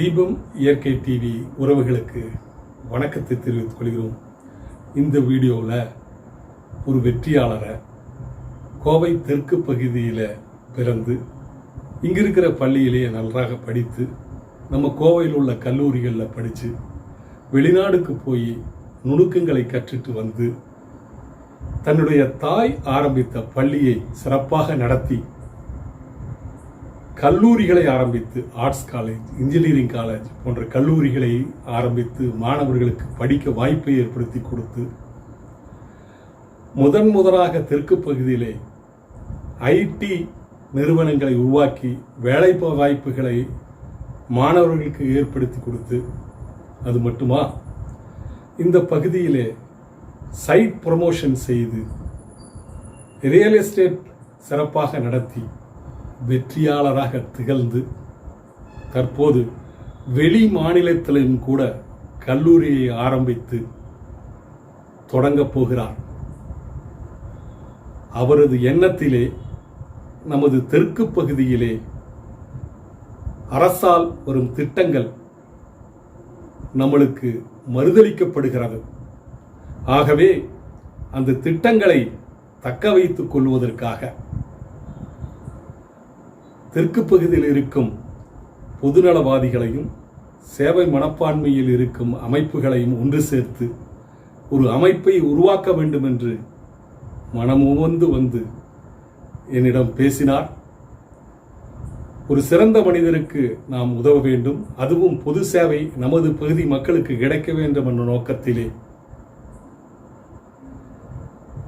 தீபம் இயற்கை டிவி உறவுகளுக்கு வணக்கத்தை தெரிவித்துக் கொள்கிறோம். இந்த வீடியோவில் ஒரு வெற்றியாளரை கோவை தெற்கு பகுதியில் பிறந்து இங்கே இருக்கிற பள்ளியிலேயே நன்றாக படித்து நம்ம கோவையில் உள்ள கல்லூரிகளில் படித்து வெளிநாடுக்கு போய் நுணுக்கங்களை கற்றுட்டு வந்து தன்னுடைய தாய் ஆரம்பித்த பள்ளியை சிறப்பாக நடத்தி கல்லூரிகளை ஆரம்பித்து ஆர்ட்ஸ் காலேஜ் இன்ஜினியரிங் காலேஜ் போன்ற கல்லூரிகளை ஆரம்பித்து மாணவர்களுக்கு படிக்க வாய்ப்பை ஏற்படுத்தி கொடுத்து முதன் முதலாக தெற்கு பகுதியிலே ஐடி நிறுவனங்களை உருவாக்கி வேலை வாய்ப்புகளை மாணவர்களுக்கு ஏற்படுத்தி கொடுத்து அது மட்டுமா? இந்த பகுதியிலே சைட் ப்ரமோஷன் செய்து ரியல் எஸ்டேட் சிறப்பாக நடத்தி வெற்றியாளராக திகழ்ந்து தற்போது வெளி மாநிலத்திலும் கூட கல்லூரியை ஆரம்பித்து தொடங்கப் போகிறார். அவரது எண்ணத்திலே நமது தெற்கு பகுதியிலே அரசால் வரும் திட்டங்கள் நம்மளுக்கு மறுதளிக்கப்படுகிறது. ஆகவே அந்த திட்டங்களை தக்க வைத்துக் கொள்வதற்காக தெற்கு பகுதியில் இருக்கும் பொதுநலவாதிகளையும் சேவை மனப்பான்மையில் இருக்கும் அமைப்புகளையும் ஒன்று சேர்த்து ஒரு அமைப்பை உருவாக்க வேண்டும் என்று மனமுவந்து வந்து என்னிடம் பேசினார். ஒரு சிறந்த மனிதருக்கு நாம் உதவ வேண்டும். அதுவும் பொது சேவை நமது பகுதி மக்களுக்கு கிடைக்க வேண்டும் என்ற நோக்கத்திலே.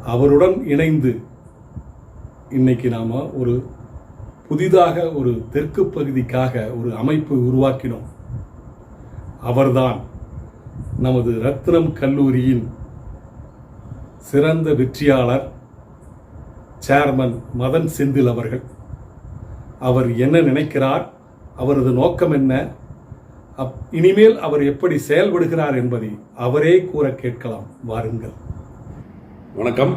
அவருடன் இணைந்து இன்னைக்கு நாம ஒரு புதிதாக ஒரு தெற்கு பகுதிக்காக ஒரு அமைப்பு உருவாக்கினோம். அவர்தான் நமது ரத்னம் கல்லூரியின் சிறந்த வெற்றியாளர் சேர்மன் மதன் செந்தில் அவர்கள். அவர் என்ன நினைக்கிறார் அவரது நோக்கம் என்ன அப்- இனிமேல் அவர் எப்படி செயல்படுகிறார் என்பதை அவரே கூற கேட்கலாம். வாருங்கள். வணக்கம்.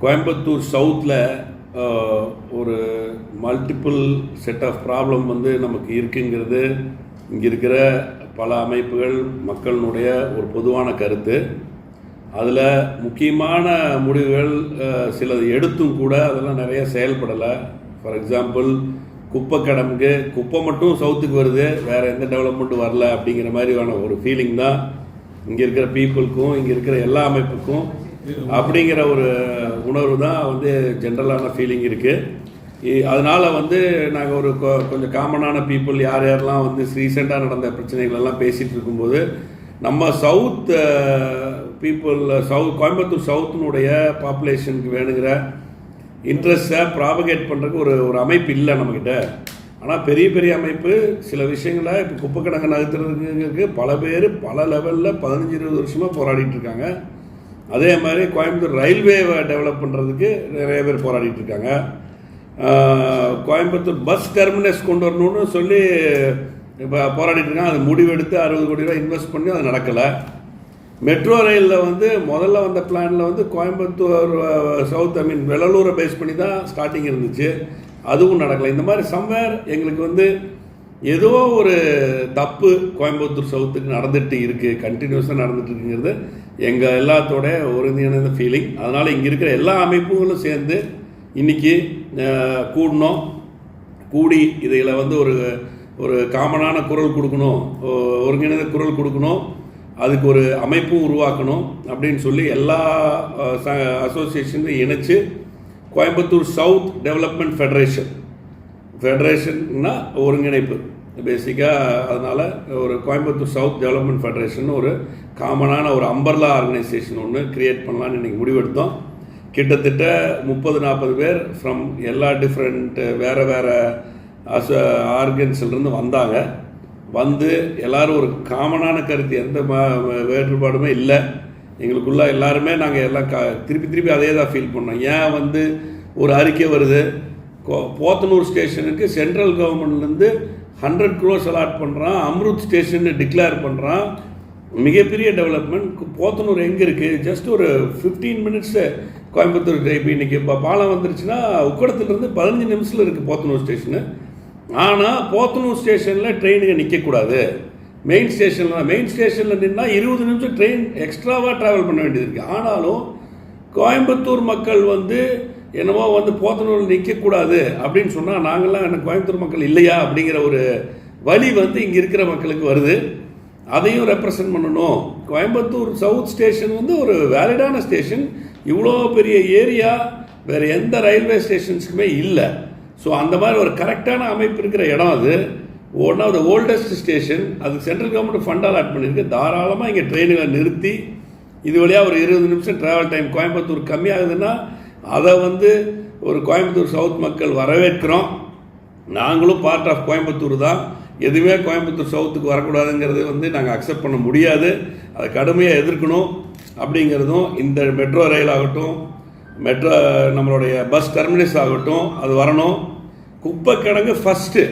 கோயம்புத்தூர் சவுத்தில் ஒரு மல்டிபிள் செட் ஆஃப் ப்ராப்ளம் வந்து நமக்கு இருக்குங்கிறது இங்கே இருக்கிற பல அமைப்புகள் மக்களினுடைய ஒரு பொதுவான கருத்து. அதில் முக்கியமான முடிவுகள் சிலது எடுத்தும் கூட அதெல்லாம் நிறைய செயல்படலை. ஃபார் எக்ஸாம்பிள் குப்பை கடமுக்கு குப்பை மட்டும் சவுத்துக்கு வருது வேறு எந்த டெவலப்மெண்ட்டும் வரல அப்படிங்கிற மாதிரியான ஒரு ஃபீலிங் தான் இங்கே இருக்கிற பீப்புளுக்கும் இங்கே இருக்கிற எல்லா அமைப்புக்கும் அப்படிங்கிற ஒரு உணர்வு தான் வந்து ஜென்ரலான ஃபீலிங் இருக்குது அதனால் வந்து நாங்கள் ஒரு கொ- கொஞ்சம் காமனான பீப்புள் யார் யாரெல்லாம் வந்து ரீசெண்டாக நடந்த பிரச்சனைகள் எல்லாம் பேசிகிட்டு இருக்கும்போது நம்ம சவுத் பீப்புள் சவுத் கோயம்புத்தூர் சவுத்தினுடைய பாப்புலேஷனுக்கு வேணுங்கிற இன்ட்ரெஸ்ட்டை ப்ராபகேட் பண்ணுறதுக்கு ஒரு ஒரு அமைப்பு இல்லை நம்மக்கிட்ட ஆனால் பெரிய பெரிய அமைப்பு சில விஷயங்களை இப்போ குப்பை கிடங்கு நகர்த்துறதுக்கு பல பேர் பல லெவலில் பதினஞ்சு இருபது வருஷமாக போராடிட்டு இருக்காங்க. அதே மாதிரி கோயம்புத்தூர் ரயில்வேவை டெவலப் பண்ணுறதுக்கு நிறைய பேர் போராடிட்டு இருக்காங்க. கோயம்புத்தூர் பஸ் டெர்மினஸ் கொண்டு வரணும்னு சொல்லி இப்போ போராடிட்டு இருக்காங்க. அது முடிவெடுத்து அறுபது கோடி ரூபா இன்வெஸ்ட் பண்ணி அது நடக்கலை. மெட்ரோ ரயிலில் வந்து முதல்ல வந்த பிளானில் வந்து கோயம்புத்தூர் சவுத் ஐ மீன் வெள்ளலூரை பேஸ் பண்ணி தான் ஸ்டார்டிங் இருந்துச்சு. அதுவும் நடக்கலை. இந்த மாதிரி சம்வேர் எங்களுக்கு வந்து ஏதோ ஒரு தப்பு கோயம்புத்தூர் சவுத்துக்கு நடந்துட்டு இருக்குது கண்டினியூஸாக நடந்துட்டு இருக்குங்கிறது எங்கள் எல்லாத்தோட ஒருங்கிணைந்த ஃபீலிங் அதனால் இங்கே இருக்கிற எல்லா அமைப்புகளும் சேர்ந்து இன்னைக்கு கூடணும். கூடினோம் கூடி இதில் வந்து ஒரு ஒரு காமனான குரல் கொடுக்கணும். ஒருங்கிணைந்த குரல் கொடுக்கணும். அதுக்கு ஒரு அமைப்பும் உருவாக்கணும் அப்படின்னு சொல்லி எல்லா அசோசியேஷனையும் இணைச்சு கோயம்புத்தூர் சவுத் டெவலப்மெண்ட் ஃபெடரேஷன் ஃபெடரேஷன்னா ஒருங்கிணைப்பு. பேசிக்காக அதனால் ஒரு கோயம்புத்தூர் சவுத் டெவலப்மெண்ட் ஃபெடரேஷன் ஒரு காமனான ஒரு அம்பர்லா ஆர்கனைசேஷன் ஒன்று கிரியேட் பண்ணலான்னு இன்றைக்கி முடிவெடுத்தோம். கிட்டத்தட்ட முப்பது நாற்பது பேர் ஃப்ரம் எல்லா டிஃப்ரெண்ட்டு வேறு வேறு அச ஆர்கன்ஸ்லேருந்து வந்தாங்க. வந்து எல்லாரும் ஒரு காமனான கருத்து எந்த வேறுபாடுமே இல்லை. எங்களுக்குள்ள எல்லாருமே நாங்கள் எல்லாம் க திருப்பி திருப்பி அதே தான் ஃபீல் பண்ணோம். ஏன் வந்து ஒரு அறிக்கை வருது? போத்தனூர் ஸ்டேஷனுக்கு சென்ட்ரல் கவர்மெண்ட்லேருந்து ஹண்ட்ரட் க்ரோஸ் அலாட் பண்ணுறான் அம்ருத் ஸ்டேஷன் டிக்ளேர் பண்ணுறான் மிகப்பெரிய டெவலப்மெண்ட். போத்தனூர் எங்கே இருக்குது ஜஸ்ட் ஒரு ஃபிஃப்டீன் மினிட்ஸு கோயம்புத்தூர் இப்போ இன்றைக்கி இப்போ பாலம் வந்துருச்சுன்னா உக்கடத்துலேருந்து பதினஞ்சு நிமிஷத்தில் இருக்குது போத்தனூர் ஸ்டேஷனு. ஆனால் போத்தனூர் ஸ்டேஷனில் ட்ரெயினுங்க நிற்கக்கூடாது மெயின் ஸ்டேஷனில் மெயின் ஸ்டேஷனில் நின்னா இருபது நிமிஷம் ட்ரெயின் எக்ஸ்ட்ராவாக ட்ராவல் பண்ண வேண்டியது இருக்குது ஆனாலும் கோயம்புத்தூர் மக்கள் வந்து என்னமோ வந்து போத்தனூரில் நிற்கக்கூடாது அப்படின்னு சொன்னால் நாங்கள்லாம் எனக்கு கோயம்புத்தூர் மக்கள் இல்லையா? அப்படிங்கிற ஒரு வழி வந்து இங்கே இருக்கிற மக்களுக்கு வருது. அதையும் ரெப்ரசன்ட் பண்ணணும். கோயம்புத்தூர் சவுத் ஸ்டேஷன் வந்து ஒரு வேலிடான ஸ்டேஷன் இவ்வளோ பெரிய ஏரியா வேறு எந்த ரயில்வே ஸ்டேஷன்ஸுக்குமே இல்லை. ஸோ அந்த மாதிரி ஒரு கரெக்டான அமைப்பு இருக்கிற இடம் அது. One of the oldest station அது சென்ட்ரல் கவர்மெண்ட் ஃபண்ட் அலாட் பண்ணியிருக்கு தாராளமாக இங்கே ட்ரெயினுகளை நிறுத்தி இது வழியாக ஒரு இருபது நிமிஷம் ட்ராவல் டைம் கோயம்புத்தூர் கம்மியாகுதுன்னா அதை வந்து ஒரு கோயம்புத்தூர் சவுத் மக்கள் வரவேற்கிறோம். நாங்களும் பார்ட் ஆஃப் கோயம்புத்தூர் தான். எதுவுமே கோயம்புத்தூர் சவுத்துக்கு வரக்கூடாதுங்கிறது வந்து நாங்கள் அக்செப்ட் பண்ண முடியாது. அதை கடுமையாக எதிர்க்கணும் அப்படிங்கிறதும் இந்த மெட்ரோ ரயில் ஆகட்டும் மெட்ரோ நம்மளுடைய பஸ் டெர்மினஸ் ஆகட்டும் அது வரணும். குப்பை கிடங்கு ஃபஸ்ட்டு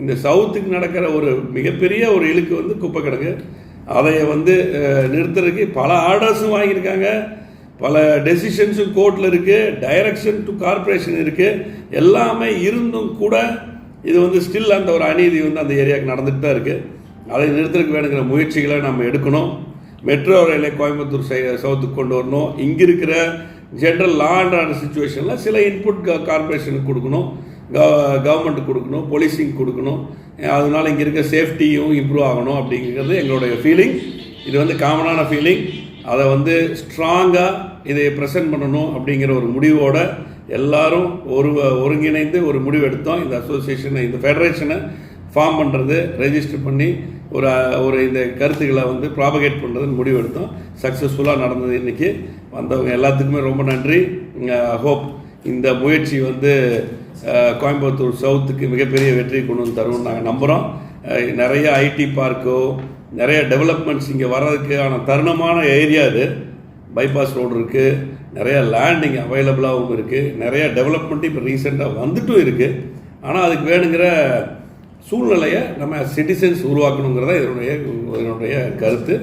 இந்த சவுத்துக்கு நடக்கிற ஒரு மிகப்பெரிய ஒரு இழுக்கு வந்து குப்பை கிடங்கு அதை வந்து நிறுத்துறதுக்கு பல ஆர்டர்ஸும் வாங்கியிருக்காங்க. பல டெசிஷன்ஸும் கோர்ட்டில் இருக்குது டைரக்ஷன் டு கார்பரேஷன் இருக்குது எல்லாமே இருந்தும் கூட இது வந்து ஸ்டில் அந்த ஒரு அநீதி வந்து அந்த ஏரியாவுக்கு நடந்துட்டு தான் இருக்குது அதை நிறுத்துறதுக்கு வேணுங்கிற முயற்சிகளை நம்ம எடுக்கணும். மெட்ரோ ரயிலை கோயம்புத்தூர் சை சவுத்துக்கு கொண்டு வரணும். இங்கே இருக்கிற ஜென்ரல் லா அண்ட் ஆர்டர் சுச்சுவேஷனில் சில இன்புட் கார்ப்பரேஷனுக்கு கொடுக்கணும். கவர்மெண்ட்டுக்கு கொடுக்கணும். போலீஸிங் கொடுக்கணும். அதனால இங்கே இருக்க சேஃப்டியும் இம்ப்ரூவ் ஆகணும் அப்படிங்கிறது எங்களுடைய ஃபீலிங் இது வந்து காமனான ஃபீலிங் அதை வந்து ஸ்ட்ராங்காக இதை ப்ரெசென்ட் பண்ணணும் அப்படிங்கிற ஒரு முடிவோட எல்லாரும் ஒரு ஒருங்கிணைந்து ஒரு முடிவு எடுத்தோம். இந்த அசோசியேஷனை இந்த ஃபெடரேஷனை ஃபார்ம் பண்ணுறது ரெஜிஸ்டர் பண்ணி ஒரு ஒரு இந்த கருத்துக்களை வந்து ப்ராபகேட் பண்ணுறதுன்னு முடிவு எடுத்தோம். சக்ஸஸ்ஃபுல்லாக நடந்தது இன்றைக்கி வந்தவங்க எல்லாத்துக்குமே ரொம்ப நன்றி. ஹோப் இந்த முயற்சி வந்து கோயம்புத்தூர் சவுத்துக்கு மிகப்பெரிய வெற்றி கொண்டு வந்து தரும்னு நாங்கள் நம்புகிறோம் நிறைய ஐடி பார்க்கோ நிறைய டெவலப்மெண்ட்ஸ் இங்கே வர்றதுக்கான தருணமான ஏரியா இது பைபாஸ் ரோடு இருக்குது நிறையா லேண்டிங் அவைலபிளாகவும் இருக்குது நிறைய டெவலப்மெண்ட்டு இப்போ ரீசெண்டாக வந்துட்டும் இருக்குது ஆனால் அதுக்கு வேணுங்கிற சூழ்நிலையை நம்ம சிட்டிசன்ஸ் உருவாக்கணுங்கிறத இதனுடைய இதனுடைய கருத்து.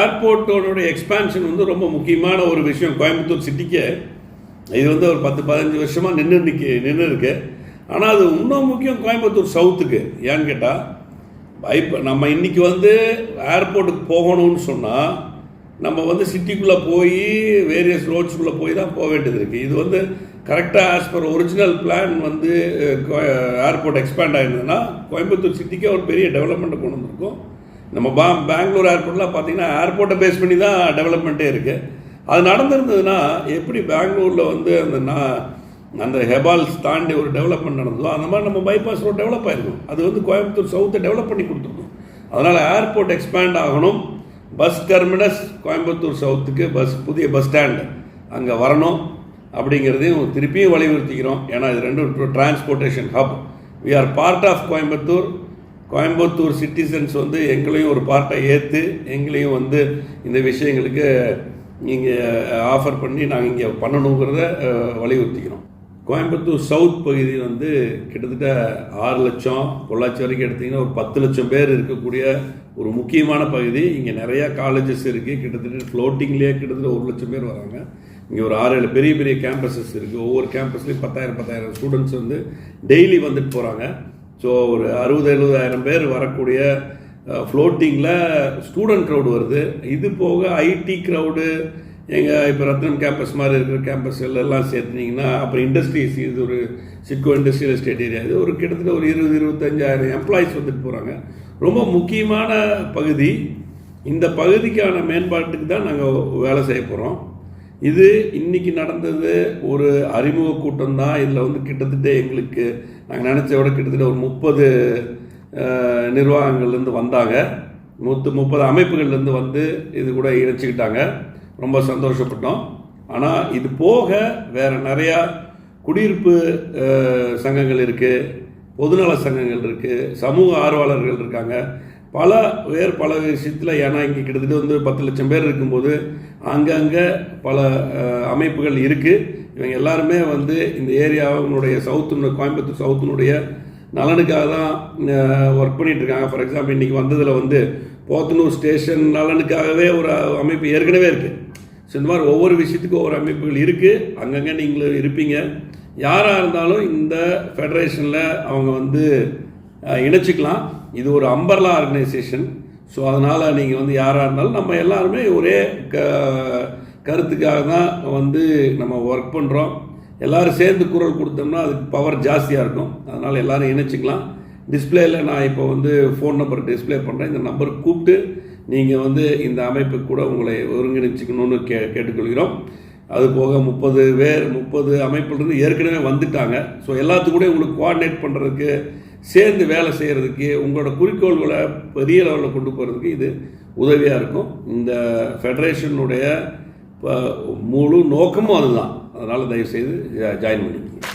ஏர்போர்ட்டோடைய எக்ஸ்பான்ஷன் வந்து ரொம்ப முக்கியமான ஒரு விஷயம். கோயம்புத்தூர் சிட்டிக்கு. இது வந்து ஒரு பத்து பதினஞ்சு வருஷமாக நின்று நிற்க நின்று இருக்கு. ஆனால் அது இன்னும் முக்கியம் கோயம்புத்தூர் சவுத்துக்கு. ஏன்னு கேட்டால் இப்போ நம்ம இன்றைக்கி வந்து ஏர்போர்ட்டுக்கு போகணும்னு சொன்னால் நம்ம வந்து சிட்டிக்குள்ளே போய் வேரியஸ் ரோட்ஸ்குள்ளே போய் தான் போக வேண்டியது இருக்குது இது வந்து கரெக்டாக ஆஸ் பர் ஒரிஜினல் பிளான் வந்து ஏர்போர்ட் எக்ஸ்பேண்ட் ஆகிருந்ததுன்னா கோயம்புத்தூர் சிட்டிக்கே ஒரு பெரிய டெவலப்மெண்ட்டை கொண்டு வந்திருக்கும். நம்ம பா பெங்களூர் ஏர்போர்ட்லாம் பார்த்தீங்கன்னா ஏர்போர்ட்டை பேஸ் பண்ணி தான் டெவலப்மெண்ட்டே இருக்குது அது நடந்திருந்ததுன்னா எப்படி பெங்களூரில் வந்து அந்த நான் அந்த ஹெபால்ஸ் தாண்டி ஒரு டெவலப்மெண்ட் நடந்ததோ அந்த மாதிரி நம்ம பைபாஸ் ரோட் டெவலப் ஆயிருக்கும். அது வந்து கோயம்புத்தூர் சவுத்தை டெவலப் பண்ணி கொடுத்துருக்கும். அதனால் ஏர்போர்ட் எக்ஸ்பேண்ட் ஆகணும். பஸ் டெர்மினஸ் கோயம்புத்தூர் சவுத்துக்கு பஸ் புதிய பஸ் ஸ்டாண்டு. அங்கே வரணும் அப்படிங்கிறதையும் திருப்பியும் வலியுறுத்திக்கிறோம். ஏன்னா இது ரெண்டும் transportation hub we are part of Coimbatore. Coimbatore citizens வந்து எங்களையும் ஒரு பார்ட்டை ஏற்று எங்களையும் வந்து இந்த விஷயங்களுக்கு இங்கே ஆஃபர் பண்ணி நாங்கள் இங்கே பண்ணணுங்கிறத வலியுறுத்திக்கிறோம். கோயம்புத்தூர் சவுத் பகுதி வந்து கிட்டத்தட்ட ஆறு லட்சம் பொள்ளாச்சி வரைக்கும் எடுத்திங்கன்னா ஒரு பத்து லட்சம் பேர் இருக்கக்கூடிய ஒரு முக்கியமான பகுதி. இங்கே நிறையா காலேஜஸ் இருக்குது கிட்டத்தட்ட ஃப்ளோட்டிங்லேயே கிட்டத்தட்ட ஒரு லட்சம் பேர் வராங்க. இங்கே ஒரு ஆறு ஏழு பெரிய பெரிய கேம்பஸஸ் இருக்குது ஒவ்வொரு கேம்பஸ்லேயும் பத்தாயிரம் பத்தாயிரம் ஸ்டூடெண்ட்ஸ் வந்து டெய்லி வந்துட்டு போகிறாங்க ஸோ ஒரு அறுபது எழுபதாயிரம் பேர் வரக்கூடிய ஃப்ளோட்டிங்கில் ஸ்டூடெண்ட் க்ரௌடு வருது. இது போக ஐடி க்ரௌடு எங்கள் இப்போ ரத்னம் கேம்பஸ் மாதிரி இருக்கிற கேம்பஸ் எல்லாம் சேர்த்துனீங்கன்னா அப்புறம் இண்டஸ்ட்ரீஸ் இது ஒரு சிட்கோ இண்டஸ்ட்ரியல் எஸ்டேட் ஏரியா இது ஒரு கிட்டத்தட்ட ஒரு இருபது இருபத்தஞ்சாயிரம் எம்ப்ளாயிஸ் வந்துட்டு போகிறாங்க ரொம்ப முக்கியமான பகுதி. இந்த பகுதிக்கான மேம்பாட்டுக்கு தான் நாங்கள் வேலை செய்ய போகிறோம் இது இன்னைக்கு நடந்தது ஒரு அறிமுக கூட்டம் தான். இதில் வந்து கிட்டத்தட்ட எங்களுக்கு நாங்கள் நினச்ச விட கிட்டத்தட்ட ஒரு முப்பது நிர்வாகங்கள்லேருந்து வந்தாங்க. நூற்று முப்பது அமைப்புகள்லேருந்து வந்து இது கூட இணைச்சிக்கிட்டாங்க. ரொம்ப சந்தோஷப்பட்டோம். ஆனால் இது போக வேறு நிறையா குடியிருப்பு சங்கங்கள் இருக்குது பொதுநல சங்கங்கள் இருக்குது சமூக ஆர்வலர்கள் இருக்காங்க. பல வேறு பல விஷயத்தில் ஏன்னா இங்கே கிட்டத்தட்ட வந்து பத்து லட்சம் பேர் இருக்கும்போது அங்கங்கே பல அமைப்புகள் இருக்குது இவங்க எல்லாருமே வந்து இந்த ஏரியாவினுடைய சவுத்து கோயம்புத்தூர் சவுத்தினுடைய நலனுக்காக தான் ஒர்க் பண்ணிகிட்ருக்காங்க இருக்காங்க ஃபார் எக்ஸாம்பிள் இன்றைக்கி வந்ததில் வந்து போத்தனூர் ஸ்டேஷன் நலனுக்காகவே ஒரு அமைப்பு ஏற்கனவே இருக்குது ஸோ இந்த மாதிரி ஒவ்வொரு விஷயத்துக்கும் ஒவ்வொரு அமைப்புகள் இருக்குது அங்கங்கே நீங்களும் இருப்பீங்க. யாராக இருந்தாலும் இந்த ஃபெடரேஷனில் அவங்க வந்து இணைச்சிக்கலாம். இது ஒரு அம்பர்லா ஆர்கனைசேஷன் ஸோ அதனால் நீங்கள் வந்து யாராக இருந்தாலும் நம்ம எல்லாருமே ஒரே க கருத்துக்காக தான் வந்து நம்ம ஒர்க் பண்ணுறோம் எல்லாரும் சேர்ந்து குரல் கொடுத்தோம்னா அதுக்கு பவர் ஜாஸ்தியாக இருக்கும். அதனால் எல்லோரும் இணைச்சிக்கலாம். டிஸ்பிளேயில் நான் இப்போ வந்து ஃபோன் நம்பர் டிஸ்ப்ளே பண்ணுறேன் இந்த நம்பர் கூப்பிட்டு நீங்கள் வந்து இந்த அமைப்பு கூட உங்களை ஒருங்கிணைச்சிக்கணும்னு கே கேட்டுக்கொள்கிறோம். அது போக முப்பது பேர் முப்பது அமைப்புலேருந்து ஏற்கனவே வந்துட்டாங்க. ஸோ எல்லாத்துக்கூட உங்களுக்கு கோஆர்டினேட் பண்ணுறதுக்கு சேர்ந்து வேலை செய்கிறதுக்கு உங்களோட குறிக்கோள்களை பெரிய லெவலில் கொண்டு போகிறதுக்கு இது உதவியாக இருக்கும். இந்த ஃபெடரேஷனுடைய ப- முழு நோக்கமும் அதுதான். அதனால் தயவுசெய்து ஜாயின் பண்ணிக்கோங்க.